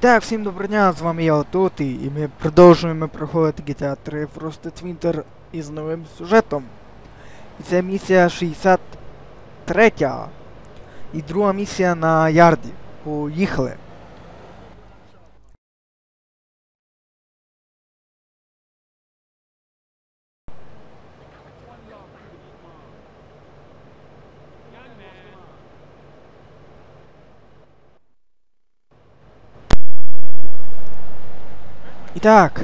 Так, всім доброго дня, з вами я Ототи, і ми продовжуємо проходити GTA 3 Frosted Winter із новим сюжетом. І це місія 63. І друга місія на Ярді. Поїхали. І так.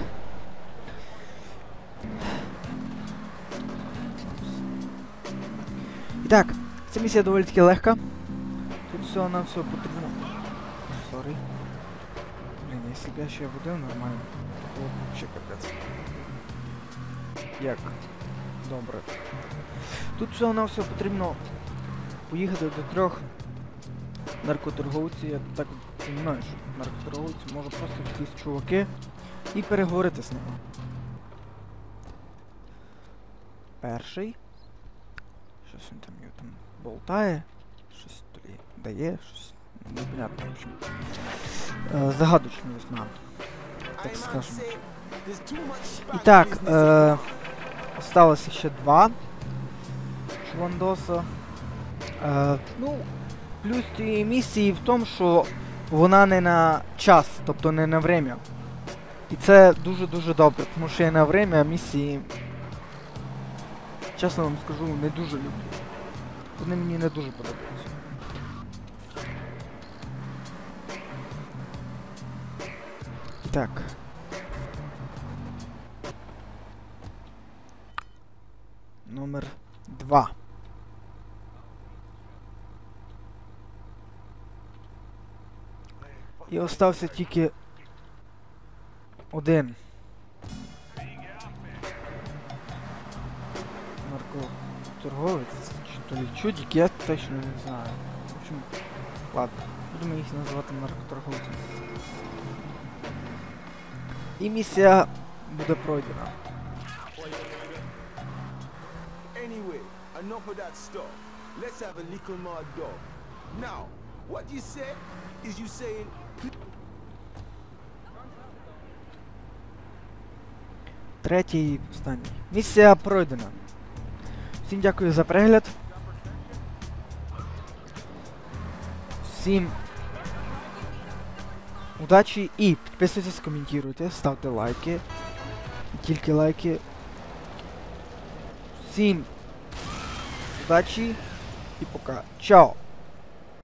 І так, ця місія доволі таки легка. Тут все на все потрібно. Сорі. Блін, якщо б я ще водив нормально, то було б ще капець. Як? Добре. Тут все на все потрібно поїхати до трьох наркоторговців. Я так розумію, що наркоторговці може просто якісь чуваки і переговорити з ними. Перший. Щось він там його там болтає, щось тобі дає, щось непонятно, в общем. Е, загадочний знам, так скажемо. І так, е, осталося ще два Швандоса. Е, ну, плюс цієї місії в тому, що вона не на час, тобто не на время. І це дуже-дуже добре, тому що я на время місії, чесно вам скажу, не дуже люблю. Вони мені не дуже подобаються. Так. Номер два. І остався тільки один. Наркоторговець чи то лі чудик, я точно не знаю. В общем, ладно, будемо їх називати наркоторговцями. І місія буде пройдена. Anyway, enough of that stuff. Let's have a little more dog. Now, what you said is you saying Третій останній. Місія пройдена. Всім дякую за перегляд. Всім удачі і підписуйтесь, коментуйте, ставте лайки. Тільки лайки. Всім удачі і пока. Чао!